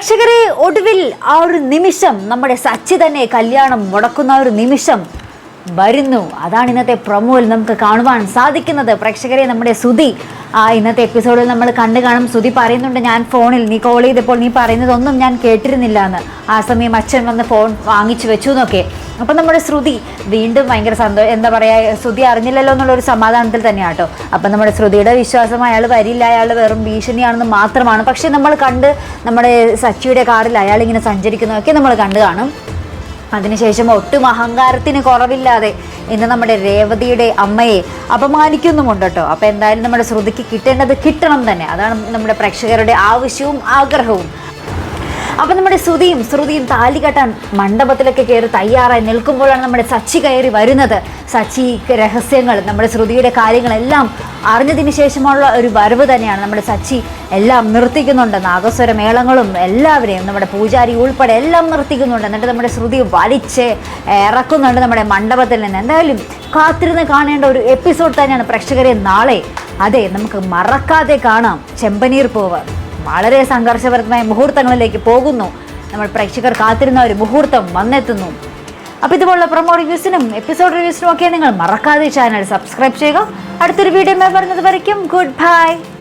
പ്രേക്ഷകരെ ഒടുവിൽ ആ ഒരു നിമിഷം നമ്മുടെ സച്ചി തന്നെ കല്യാണം മുടക്കുന്ന ഒരു നിമിഷം വരുന്നു. അതാണ് ഇന്നത്തെ പ്രൊമോയിൽ നമുക്ക് കാണുവാൻ സാധിക്കുന്നത്. പ്രേക്ഷകരെ നമ്മുടെ സുധി. ആ ഇന്നത്തെ എപ്പിസോഡിൽ നമ്മൾ കണ്ടു കാണും. സുധി പറയുന്നുണ്ട് ഞാൻ ഫോണിൽ നീ കോൾ ചെയ്തപ്പോൾ നീ പറയുന്നതൊന്നും ഞാൻ കേട്ടിരുന്നില്ല എന്ന് ആ സമയം അച്ഛൻ വന്ന് ഫോൺ വാങ്ങിച്ചു വെച്ചു എന്നൊക്കെ. അപ്പം നമ്മുടെ ശ്രുതി വീണ്ടും ഭയങ്കര സന്തോഷം എന്താ പറയുക ശ്രുതി അറിഞ്ഞില്ലല്ലോ എന്നുള്ളൊരു സമാധാനത്തിൽ തന്നെയാണ് കേട്ടോ അപ്പം നമ്മുടെ ശ്രുതിയുടെ വിശ്വാസം അയാൾ വരില്ല. അയാൾ വെറും ഭീഷണിയാണെന്ന് മാത്രമാണ്. പക്ഷേ നമ്മൾ കണ്ട് നമ്മുടെ സച്ചിയുടെ കാറിൽ അയാൾ ഇങ്ങനെ സഞ്ചരിക്കുന്നതൊക്കെ നമ്മൾ കണ്ടു കാണും. അതിനുശേഷം ഒട്ടും അഹങ്കാരത്തിന് കുറവില്ലാതെ ഇന്ന് നമ്മുടെ രേവതിയുടെ അമ്മയെ അപമാനിക്കുന്നുമുണ്ട് കേട്ടോ. അപ്പോൾ എന്തായാലും നമ്മുടെ ശ്രുതിക്ക് കിട്ടേണ്ടത് കിട്ടണം തന്നെ. അതാണ് നമ്മുടെ പ്രേക്ഷകരുടെ ആവശ്യവും ആഗ്രഹവും. അപ്പം നമ്മുടെ ശ്രുതിയും ശ്രുതിയും താലി കെട്ടാൻ മണ്ഡപത്തിലൊക്കെ കയറി തയ്യാറായി നിൽക്കുമ്പോഴാണ് നമ്മുടെ സച്ചി കയറി വരുന്നത്. സച്ചി രഹസ്യങ്ങൾ നമ്മുടെ ശ്രുതിയുടെ കാര്യങ്ങളെല്ലാം അറിഞ്ഞതിന് ശേഷമുള്ള ഒരു വരവ് തന്നെയാണ് നമ്മുടെ സച്ചി എല്ലാം നിർത്തിക്കുന്നുണ്ട്. നാഗസ്വര മേളങ്ങളും എല്ലാവരെയും നമ്മുടെ പൂജാരി ഉൾപ്പെടെ എല്ലാം നിർത്തിക്കുന്നുണ്ട്. എന്നിട്ട് നമ്മുടെ ശ്രുതി വലിച്ച് ഇറക്കുന്നുണ്ട് നമ്മുടെ മണ്ഡപത്തിൽ നിന്ന്. എന്തായാലും കാത്തിരുന്ന് കാണേണ്ട ഒരു എപ്പിസോഡ് തന്നെയാണ് പ്രേക്ഷകരെ നാളെ. അതെ നമുക്ക് മറക്കാതെ കാണാം. ചെമ്പനീർ പൂവ്. വളരെ സംഘർഷപരമായ മുഹൂർത്തങ്ങളിലേക്ക് പോകുന്നു. നമ്മൾ പ്രേക്ഷകർ കാത്തിരുന്ന ഒരു മുഹൂർത്തം വന്നെത്തുന്നു. അപ്പോൾ ഇതുപോലുള്ള പ്രൊമോ റിവ്യൂസിനും എപ്പിസോഡ് റിവ്യൂസിനും ഒക്കെ നിങ്ങൾ മറക്കാതെ ചാനൽ സബ്സ്ക്രൈബ് ചെയ്യുക. അടുത്തൊരു വീഡിയോ വരുന്നത് വരയ്ക്കും. Good bye